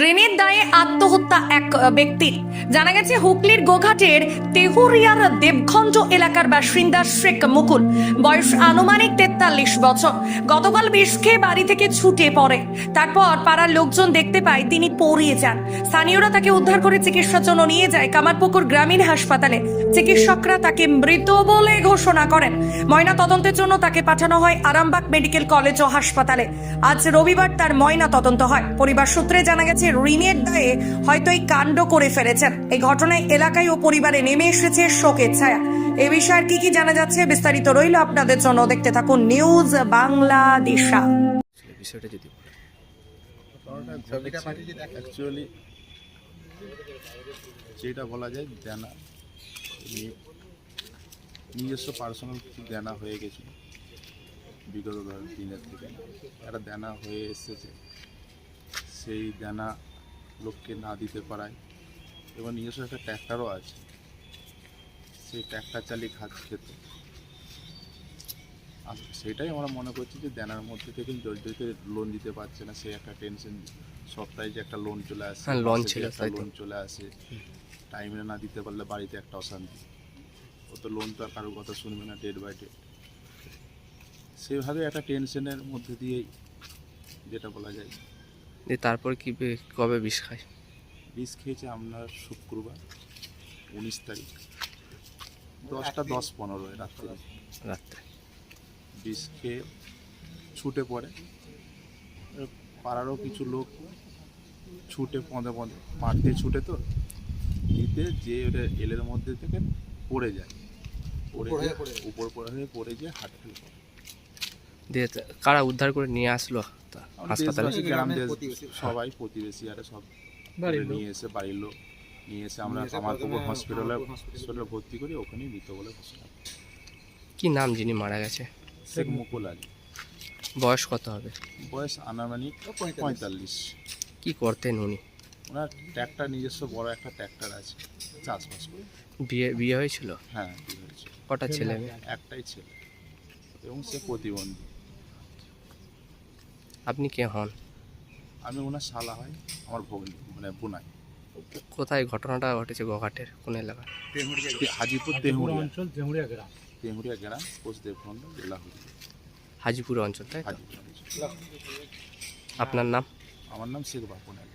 ঋণের দায়ে আত্মহত্যা এক ব্যক্তির জানা গেছে, হুগলির গোঘাটের তেহুরিয়ার দেবখণ্ড এলাকার বাসিন্দা শেখ মুকুল। বয়স আনুমানিক তেতাল্লিশ বছর। গতকাল বিষ খেয়ে বাড়ি থেকে ছুটে পড়ে। তারপর পাড়ার লোকজন দেখতে পায় তিনি পড়িয়ে যান। স্থানীয়রা তাকে উদ্ধার করে চিকিৎসার জন্য নিয়ে যায় কামারপুকুর গ্রামীণ হাসপাতালে। চিকিৎসকরা তাকে মৃত বলে ঘোষণা করেন। ময়না তদন্তের জন্য তাকে পাঠানো হয় আরামবাগ মেডিকেল কলেজ ও হাসপাতালে। আজ রবিবার তার ময়না তদন্ত হয়। পরিবার সূত্রে জানা গেছে ঋণের দায়ে হয়তো এই কাণ্ড করে ফেলেছেন। এই ঘটনায় এলাকায় ও পরিবারে নেমে এসেছে শোকের ছায়া। এ বিষয়ে আর কি কি জানা যাচ্ছে বিস্তারিত রইল আপনাদের জন্য। দেখতে থাকুন নিউজ বিষয়টা যদি অ্যাকচুয়ালি যেটা বলা যায় দেনা নিজস্ব পার্সোনাল কিছু দেনা হয়ে গেছিল বিগত দিনের থেকে। একটা দেনা হয়ে এসেছে। সেই দেনা লোককে না দিতে পারায় এবং নিজস্ব একটা ট্র্যাক্টারও আছে। সেই ট্র্যাক্টার চালিয়ে খাত খেত। আর সেটাই আমরা মনে করছি যে দেনার মধ্যে থেকে জর্জরিত লোন দিতে পারছে না। সেই একটা টেনশন সপ্তাহে যে একটা লোন চলে আসে হ্যাঁ, একটা লোন চলে আসে টাইমে না দিতে পারলে বাড়িতে একটা অশান্তি। ও তো লোন তো আর কারোর কথা শুনবে না ডেট বাই ডেট সেভাবে একটা টেনশনের মধ্যে দিয়েই যেটা বলা যায় দিয়ে তারপর কি বে- কবে বিষ খায়? বিষ খেয়েছে আপনার শুক্রবার উনিশ তারিখ। দশটা দশ পনেরো রাত্রে। রাত্রে। বিষ খেয়ে ছুটে পড়ে। পাড়ারও কিছু লোক ছুটে পঁদে পঁদে মাঠ দিয়ে ছুটে তো দিতে যে ওটা এলের মধ্যে থেকে পড়ে যায়। পড়ে উপর পড়ে হয়ে পড়ে গিয়ে হাটে দিয়ে কারা উদ্ধার করে নিয়ে আসলো? আমরা হাসপাতালে? সবাই প্রতিবেশী আরে সব নিয়ে এসে বাড়ির লোক। নিয়ে এসে আমরা কামারপুকুর হসপিটালে হসপিটালে ভর্তি করি ওখানেই মৃত বলে ঘোষণা। কি নাম যিনি মারা গেছে? শেখ মুকুল আলী। বয়স কত হবে? বয়স আনুমানিক পঁয়তাল্লিশ। কি করতেন উনি? ওনার ট্র্যাক্টর নিজস্ব বড় একটা ট্র্যাক্টর আছে চাষবাস করে। বিয়ে বিয়ে হয়েছিল? হ্যাঁ বিয়ে কটা ছেলে? মেয়ে? একটাই ছেলে। এবং সে প্রতিবন্ধী। আপনি কে হন? আমি ওনার শালা হয় আমার ভগ্নি মানে বোনাই। কোথায় ঘটনাটা ঘটেছে গোঘাটের? কোন এলাকা হাজিপুর অঞ্চল জেমুরিয়া গ্রাম। তেহুরিয়া গ্রাম কোচ দেবখণ্ড জেলা হুগলি। হাজিপুর অঞ্চল তাই। আপনার নাম? আমার নাম শেখ বাপুন আলী